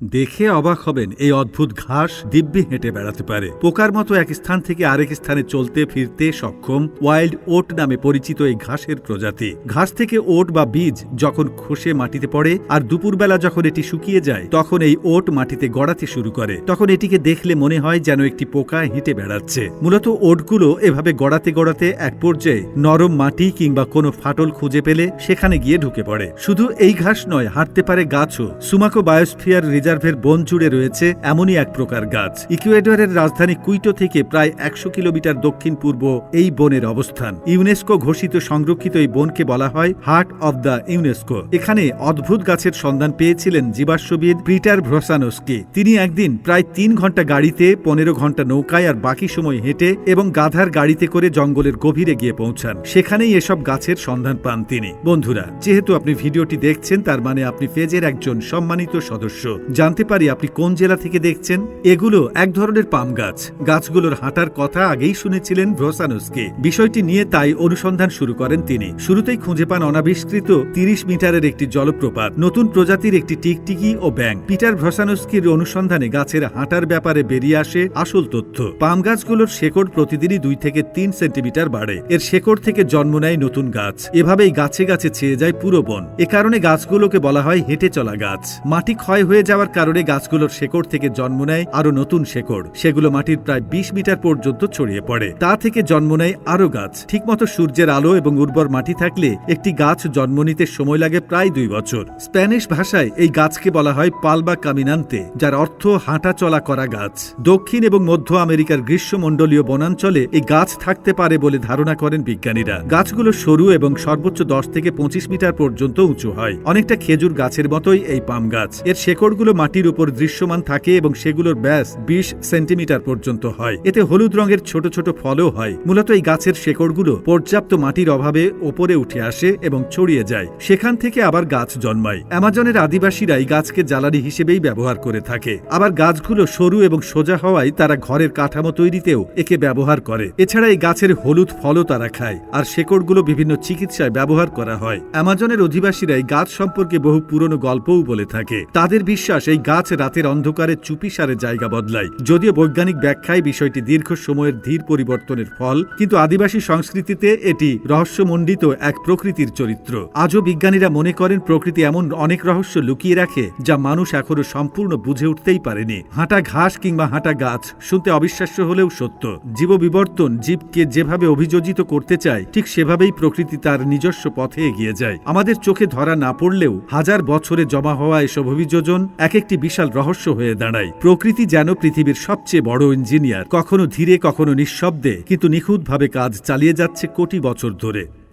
দেখে অবাক হবেন, এই অদ্ভুত ঘাস দিব্যি হেঁটে বেড়াতে পারে। পোকার মতো এক স্থান থেকে আরেক স্থানে চলতে ফিরতে সক্ষম ওয়াইল্ড ওট নামে পরিচিত এই ঘাসের প্রজাতি। ঘাস থেকে ওট বা বীজ যখন খসে মাটিতে পড়ে আর দুপুরবেলা যখন এটি শুকিয়ে যায়, তখন এই ওট মাটিতে গড়াতে শুরু করে। তখন এটিকে দেখলে মনে হয় যেন একটি পোকা হেঁটে বেড়াচ্ছে। মূলত ওটগুলো এভাবে গড়াতে গড়াতে এক পর্যায়ে নরম মাটি কিংবা কোনো ফাটল খুঁজে পেলে সেখানে গিয়ে ঢুকে পড়ে। শুধু এই ঘাস নয়, হাঁটতে পারে গাছও। সুমাকো বায়োস্ফিয়ার রিজার্ভের বন জুড়ে রয়েছে এমনই এক প্রকার গাছ। ইকুয়েডরের রাজধানী কুইটো থেকে প্রায় একশো কিলোমিটার দক্ষিণ পূর্ব এই বনের অবস্থান। ইউনেস্কো ঘোষিত সংরক্ষিত এই বনকে বলা হয় হার্ট অব দ্য ইউনেস্কো। এখানে অদ্ভুত গাছের সন্ধান পেয়েছিলেন জীবাশ্মবিদ পিটার ভ্রসানোসকে। তিনি একদিন প্রায় তিন ঘণ্টা গাড়িতে, পনেরো ঘণ্টা নৌকায় আর বাকি সময় হেঁটে এবং গাধার গাড়িতে করে জঙ্গলের গভীরে গিয়ে পৌঁছান। সেখানেই এসব গাছের সন্ধান পান তিনি। বন্ধুরা, যেহেতু আপনি ভিডিওটি দেখছেন, তার মানে আপনি ফেজের একজন সম্মানিত সদস্য। জানতে পারি আপনি কোন জেলা থেকে দেখছেন। এগুলো এক ধরনের পাম গাছ। গাছগুলোর হাঁটার কথা আগেই শুনেছিলেন ভ্রসানুসকে। বিষয়টি নিয়ে তাই অনুসন্ধান শুরু করেন তিনি। শুরুতেই খুঁজে পান অনাবিষ্কৃত তিরিশ মিটারের একটি জলপ্রপাত, নতুন প্রজাতির একটি টিকটিকি ও ব্যাং পিটার ভ্রসানুস্কির অনুসন্ধানে গাছের হাঁটার ব্যাপারে বেরিয়ে আসে আসল তথ্য। পাম গাছগুলোর শেকড় প্রতিদিনই দুই থেকে তিন সেন্টিমিটার বাড়ে। এর শেকড় থেকে জন্ম নেয় নতুন গাছ। এভাবেই গাছে গাছে ছেয়ে যায় পুরো বন। এ কারণে গাছগুলোকে বলা হয় হেঁটে চলা গাছ। মাটি ক্ষয় হয়ে যাওয়ার কারণে গাছগুলোর শেকড় থেকে জন্ম নেয় আরও নতুন শেকড়। সেগুলো মাটির প্রায় বিশ মিটার পর্যন্ত ছড়িয়ে পড়ে। তা থেকে জন্ম নেয় আরও গাছ। ঠিকমতো সূর্যের আলো এবং উর্বর মাটি থাকলে একটি গাছ জন্ম নিতে সময় লাগে প্রায় দুই বছর। স্প্যানিশ ভাষায় এই গাছকে বলা হয় পালবা কামিনান্তে, যার অর্থ হাঁটা চলা করা গাছ। দক্ষিণ এবং মধ্য আমেরিকার গ্রীষ্মমণ্ডলীয় বনাঞ্চলে এই গাছ থাকতে পারে বলে ধারণা করেন বিজ্ঞানীরা। গাছগুলো সরু এবং সর্বোচ্চ দশ থেকে পঁচিশ মিটার পর্যন্ত উঁচু হয়। অনেকটা খেজুর গাছের মতোই এই পাম গাছ। এর শেকড়গুলো মাটির উপর দৃশ্যমান থাকে এবং সেগুলোর ব্যাস বিশ সেন্টিমিটার পর্যন্ত হয়। এতে হলুদ রঙের ছোট ছোট ফলও হয়। মূলত এই গাছের শেকড়গুলো পর্যাপ্ত মাটির অভাবে ওপরে উঠে আসে এবং ছড়িয়ে যায়। সেখান থেকে আবার গাছ জন্মায়। অ্যামাজনের আদিবাসীরা এই গাছকে জ্বালানি হিসেবেই ব্যবহার করে থাকে। আবার গাছগুলো সরু এবং সোজা হওয়ায় তারা ঘরের কাঠামো তৈরিতেও একে ব্যবহার করে। এছাড়া এই গাছের হলুদ ফলও তারা খায়। আর শেকড়গুলো বিভিন্ন চিকিৎসায় ব্যবহার করা হয়। অ্যামাজনের অধিবাসীরা এই গাছ সম্পর্কে বহু পুরনো গল্পও বলে থাকে। তাদের বিশ্বাস এই গাছ রাতের অন্ধকারে চুপিসারে জায়গা বদলায়। যদিও বৈজ্ঞানিক ব্যাখ্যায় বিষয়টি দীর্ঘ সময়ের ধীর পরিবর্তনের ফল, কিন্তু আদিবাসী সংস্কৃতিতে এটি রহস্যমণ্ডিত এক প্রকৃতির চরিত্র। আজও বিজ্ঞানীরা মনে করেন প্রকৃতি এমন অনেক রহস্য লুকিয়ে রাখে যা মানুষ এখনও সম্পূর্ণ বুঝে উঠতেই পারেনি। হাঁটা ঘাস কিংবা হাঁটা গাছ শুনতে অবিশ্বাস্য হলেও সত্য। জীব বিবর্তন জীবকে যেভাবে অভিযোজিত করতে চায়, ঠিক সেভাবেই প্রকৃতি তার নিজস্ব পথে এগিয়ে যায়। আমাদের চোখে ধরা না পড়লেও হাজার বছরে জমা হওয়া এসব অভিযোজন এক একটি বিশাল রহস্য হয়ে দাঁড়ায়। প্রকৃতি যেন পৃথিবীর সবচেয়ে বড় ইঞ্জিনিয়ার। কখনো ধীরে, কখনো নিঃশব্দে, কিন্তু নিখুঁতভাবে কাজ চালিয়ে যাচ্ছে কোটি বছর ধরে।